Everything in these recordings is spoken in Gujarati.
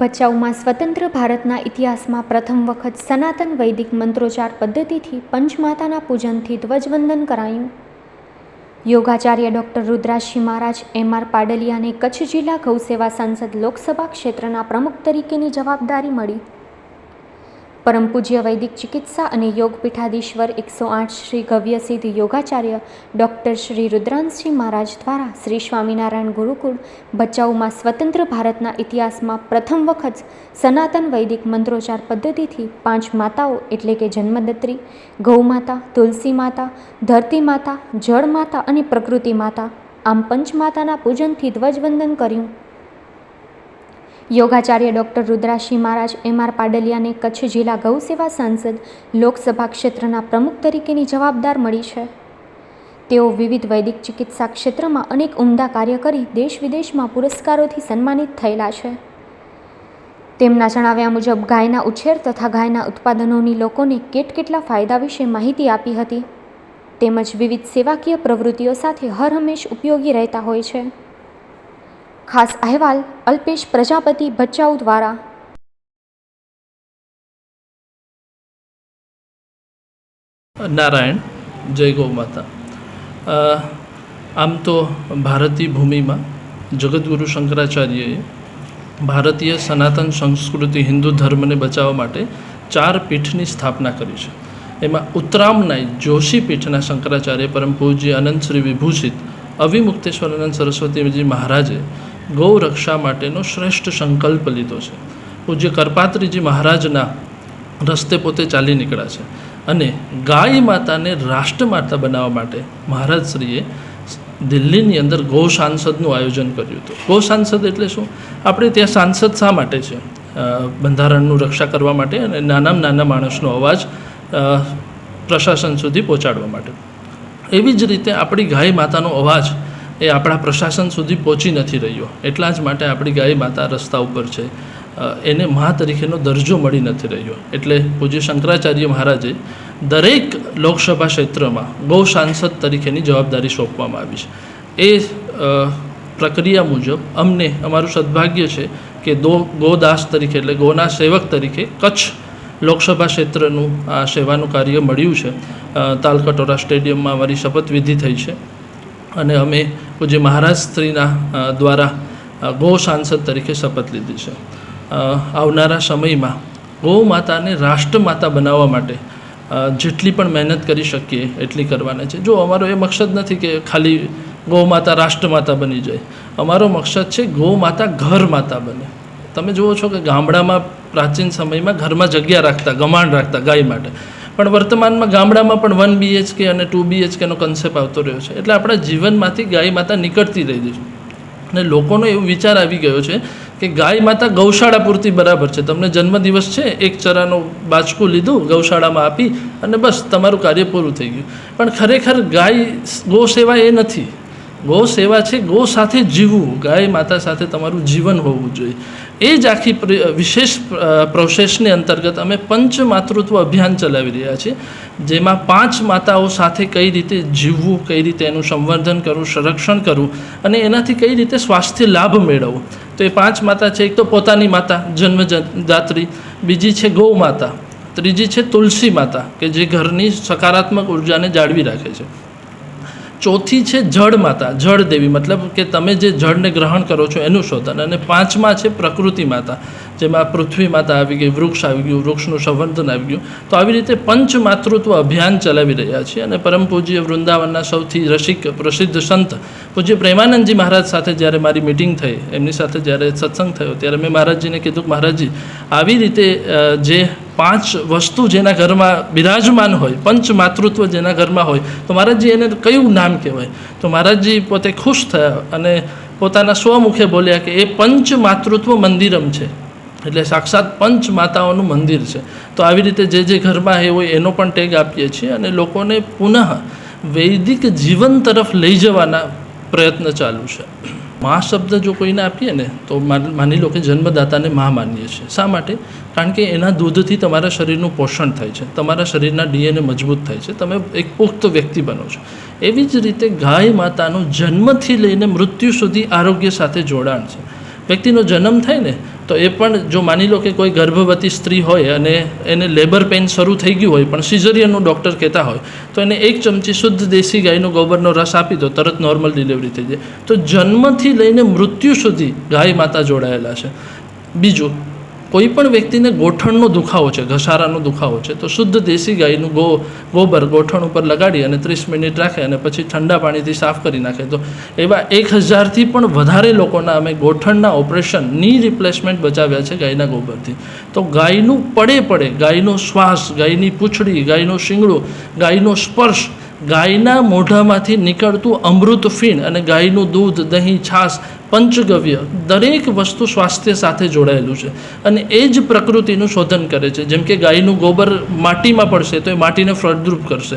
ભચાઉમાં સ્વતંત્ર ભારતના ઇતિહાસમાં પ્રથમ વખત સનાતન વૈદિક મંત્રોચ્ચાર પદ્ધતિથી પંચમાતાના પૂજનથી ધ્વજવંદન કરાયું. યોગાચાર્ય doctor Rudrashi Maharaj, M R પાડલિયાને Kutch જિલ્લા ગૌસેવા સંસદ લોકસભા ક્ષેત્રના પ્રમુખ તરીકેની જવાબદારી મળી. પરમ પૂજ્ય વૈદિક ચિકિત્સા અને યોગ પીઠાધીશ્વર એકસો આઠ શ્રી ગવ્યસિદ્ધ યોગાચાર્ય ડૉક્ટર શ્રી રુદ્રાંશજી મહારાજ દ્વારા શ્રી સ્વામિનારાયણ ગુરુકુળ, ભચાઉમાં સ્વતંત્ર ભારતના ઇતિહાસમાં પ્રથમ વખત સનાતન વૈદિક મંત્રોચ્ચાર પદ્ધતિથી પાંચ માતાઓ એટલે કે જન્મદત્રી, ગૌમાતા, તુલસી માતા, ધરતી માતા, જળ માતા અને પ્રકૃતિ માતા આમ પંચમાતાના પૂજનથી ધ્વજવંદન કર્યું. યોગાચાર્ય doctor Rudrashi Maharaj, M R પાડલિયાને Kutch જિલ્લા ગૌસેવા સાંસદ લોકસભા ક્ષેત્રના પ્રમુખ તરીકેની જવાબદાર મળી છે. તેઓ વિવિધ વૈદિક ચિકિત્સા ક્ષેત્રમાં અનેક ઉમદા કાર્ય કરી દેશ વિદેશમાં પુરસ્કારોથી સન્માનિત થયેલા છે. તેમના જણાવ્યા મુજબ, ગાયના ઉછેર તથા ગાયના ઉત્પાદનોની લોકોને કેટકેટલા ફાયદા વિશે માહિતી આપી હતી. તેમજ વિવિધ સેવાકીય પ્રવૃત્તિઓ સાથે હરહંમેશ ઉપયોગી રહેતા હોય છે. ખાસ અહેવાલ અલ્પેશ પ્રજાપતિ ભચાઉ દ્વારા. નારાયણ, જય ગૌ માતા. આમ તો ભારતીય ભૂમિમાં જગદગુરુ શંકરાચાર્યએ ભારતીય સનાતન સંસ્કૃતિ હિન્દુ ધર્મને બચાવવા માટે ચાર પીઠની સ્થાપના કરી છે. એમાં ઉત્તરામનાય જોશી પીઠના શંકરાચાર્ય પરમ પૂજ્ય અનંત શ્રી વિભૂષિત, અવિમુક્તેશ્વરાનંદ સરસ્વતીજી મહારાજે ગૌ રક્ષા માટેનો શ્રેષ્ઠ સંકલ્પ લીધો છે. પૂજ્ય કરપાત્રીજી મહારાજના રસ્તે પોતે ચાલી નીકળ્યા છે અને ગાય માતાને રાષ્ટ્રમાતા બનાવવા માટે મહારાજશ્રીએ દિલ્હીની અંદર ગૌ સાંસદનું આયોજન કર્યું હતું. ગૌ સાંસદ એટલે શું? આપણે ત્યાં સાંસદ શા માટે છે? બંધારણનું રક્ષા કરવા માટે અને નાનામાં નાના માણસનો અવાજ પ્રશાસન સુધી પહોંચાડવા માટે. એવી જ રીતે આપણી ગાય માતાનો અવાજ એ આપણા પ્રશાસન સુધી પહોંચી નથી રહ્યો. એટલા જ માટે આપણી ગાય માતા રસ્તા ઉપર છે. એને મહા તરીકેનો દરજ્જો મળી નથી રહ્યો. એટલે પૂજ્ય શંકરાચાર્ય મહારાજે દરેક લોકસભા ક્ષેત્રમાં ગૌ સાંસદ તરીકેની જવાબદારી સોંપવામાં આવી છે. એ પ્રક્રિયા મુજબ અમને અમારું સદભાગ્ય છે કે દો, ગોદાસ તરીકે એટલે ગોના સેવક તરીકે કચ્છ લોકસભા ક્ષેત્રનું આ સેવાનું કાર્ય મળ્યું છે. તાલકટોરા સ્ટેડિયમમાં અમારી શપથવિધિ થઈ છે. અને અમે પૂજ્ય મહારાજ સ્ત્રીના દ્વારા ગૌ સાંસદ તરીકે શપથ લીધી છે. આવનારા સમયમાં ગૌ માતાને રાષ્ટ્રમાતા બનાવવા માટે જેટલી પણ મહેનત કરી શકીએ એટલી કરવાના છે. જો અમારો એ મકસદ નથી કે ખાલી ગૌ માતા રાષ્ટ્રમાતા બની જાય. અમારો મકસદ છે ગૌ માતા ઘર માતા બને. તમે જુઓ છો કે ગામડામાં પ્રાચીન સમયમાં ઘરમાં જગ્યા રાખતા, ગમાણ રાખતા ગાય માટે. પણ વર્તમાનમાં ગામડામાં પણ વન બીએચકે અને ટુ બીએચકેનો કન્સેપ્ટ આવતો રહ્યો છે. એટલે આપણા જીવનમાંથી ગાય માતા નીકળતી રહી છે. અને લોકોનો એવો વિચાર આવી ગયો છે કે ગાય માતા ગૌશાળા પૂરતી બરાબર છે. તમને જન્મદિવસ છે, એક ચરાનો બાચકું લીધું, ગૌશાળામાં આપી અને બસ તમારું કાર્ય પૂરું થઈ ગયું. પણ ખરેખર ગાય ગૌ સેવા એ નથી. ગૌ સેવા છે, ગૌ સાથે જીવવું. ગાય માતા સાથે તમારું જીવન હોવું જોઈએ. એ જ આખી વિશેષ પ્રોસેસની અંતર્ગત અમે પંચ માતૃત્વ અભિયાન ચલાવી રહ્યા છીએ, જેમાં પાંચ માતાઓ સાથે કઈ રીતે જીવવું, કઈ રીતે એનું સંવર્ધન કરવું, સંરક્ષણ કરવું અને એનાથી કઈ રીતે સ્વાસ્થ્ય લાભ મેળવવો. તો એ પાંચ માતા છે, એક તો પોતાની માતા જન્મદાત્રી બીજી છે ગૌ માતા, ત્રીજી છે તુલસી માતા, કે જે ઘરની સકારાત્મક ઉર્જાને જાળવી રાખે છે. ચોથી છે જળ માતા. જળ દેવી, મતલબ કે તમે જે જળને ગ્રહણ કરો છો એનું શોધન. અને પાંચમા છે પ્રકૃતિ માતા. જેમાં પૃથ્વી માતા આવી ગઈ, વૃક્ષ આવી ગયું, વૃક્ષનું સંવર્ધન આવી ગયું, તો આવી રીતે પંચ માતૃત્વ અભિયાન ચલાવી રહ્યા છીએ અને પરમ પૂજ્ય વૃંદાવનના સૌથી રસિક પ્રસિદ્ધ સંત પૂજ્ય પ્રેમાનંદજી મહારાજ સાથે જ્યારે મારી મિટિંગ થઈ, એમની સાથે જ્યારે સત્સંગ થયો, ત્યારે મેં મહારાજજીને કીધું કે મહારાજજી, આવી રીતે જે પાંચ વસ્તુ જેના ઘરમાં બિરાજમાન હોય, પંચ માતૃત્વ જેના ઘરમાં હોય, તો મહારાજજી એને કયું નામ કહેવાય? તો મહારાજજી પોતે ખુશ થયા અને પોતાના સ્વમુખે બોલ્યા કે એ પંચ માતૃત્વ મંદિરમ છે. એટલે સાક્ષાત પંચ માતાઓનું મંદિર છે. તો આવી રીતે જે જે ઘરમાં એ હોય એનો પણ ટેગ આપીએ છીએ અને લોકોને પુનઃ વૈદિક જીવન તરફ લઈ જવાના પ્રયત્ન ચાલુ છે. મા શબ્દ જો કોઈને આપીએ ને, તો માની લો કે જન્મદાતાને મા માનીએ છીએ. શા માટે? કારણ કે એના દૂધથી તમારા શરીરનું પોષણ થાય છે. તમારા શરીરના ડીએનએ મજબૂત થાય છે. તમે એક પુખ્ત વ્યક્તિ બનો છો. એવી જ રીતે ગાય માતાનું જન્મથી લઈને મૃત્યુ સુધી આરોગ્ય સાથે જોડાણ છે. વ્યક્તિનો જન્મ થાય ને તો એ પણ જો માની લો કે કોઈ ગર્ભવતી સ્ત્રી હોય અને એને લેબર પેઇન શરૂ થઈ ગયું હોય, પણ સિઝરિયનનું ડૉક્ટર કહેતા હોય, તો એને એક ચમચી શુદ્ધ દેશી ગાયનો ગોબરનો રસ આપી દો, તરત નોર્મલ ડિલિવરી થઈ જાય. તો જન્મથી લઈને મૃત્યુ સુધી ગાય માતા જોડાયેલા છે. બીજું કોઈ પણ વ્યક્તિને ગોઠણનો દુખાવો છે, ઘસારાનો દુખાવો છે, તો શુદ્ધ દેશી ગાયનું ગો, ગોબર ગોઠણ ઉપર લગાડી અને ત્રીસ મિનિટ રાખે અને પછી ઠંડા પાણીથી સાફ કરી નાખે. તો એવા એક હજારથી પણ વધારે લોકોના અમે ગોઠણના ઓપરેશનની રિપ્લેસમેન્ટ બચાવ્યા છે ગાયના ગોબરથી. તો ગાયનું પડે પડે, ગાયનો શ્વાસ, ગાયની પૂંછડી, ગાયનું શિંગડું, ગાયનો સ્પર્શ ગાયના મોઢામાંથી નીકળતું અમૃત ફીણ અને ગાયનું દૂધ, દહીં, છાશ, પંચગવ્ય દરેક વસ્તુ સ્વાસ્થ્ય સાથે જોડાયેલું છે. અને એ જ પ્રકૃતિનું શોધન કરે છે. જેમ કે ગાયનું ગોબર માટીમાં પડશે તો એ માટીને ફળદ્રુપ કરશે.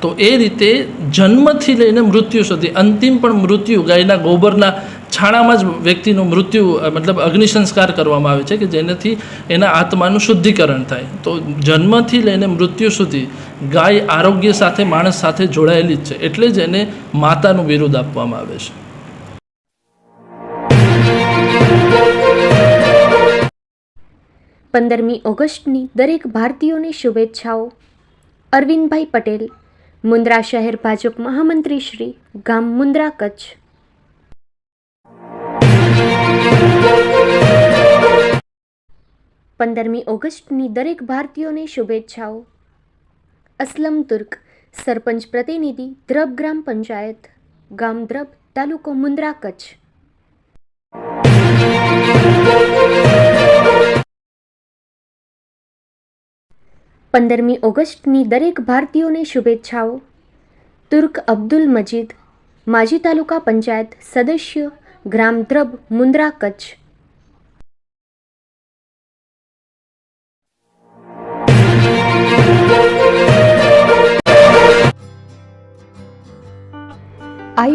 તો એ રીતે જન્મથી લઈને મૃત્યુ સુધી અંતિમ પણ મૃત્યુ ગાયના ગોબરના છાણામાં જ વ્યક્તિનું મૃત્યુ મતલબ અગ્નિ સંસ્કાર કરવામાં આવે છે કે જેનાથી એના આત્માનું શુદ્ધિકરણ થાય. તો જન્મથી લઈને મૃત્યુ સુધી ગાય આરોગ્ય સાથે, માણસ સાથે જોડાયેલી જ છે. એટલે જ એને માતાનું બિરુદ આપવામાં આવે છે. પંદરમી ઓગસ્ટની દરેક ભારતીયોની શુભેચ્છાઓ. અરવિંદભાઈ પટેલ, મુન્દ્રા શહેર ભાજપ મહામંત્રી શ્રી, ગામ મુન્દ્રા કચ્છ. પંદરમી ઓગસ્ટની દરેક ભારતીયોને શુભેચ્છાઓ. અસલમ તુર્ક, સરપંચ પ્રતિનિધિ, દ્રબ ગ્રામ પંચાયત, ગામ દ્રબ, તાલુકો મુન્દ્રા કચ્છ. પંદરમી ઓગસ્ટની દરેક ભારતીયોને શુભેચ્છાઓ. તુર્ક અબ્દુલ મજીદ, માજી તાલુકા પંચાયત સદસ્ય, ગ્રામ દ્રબ, Mundra Kutch.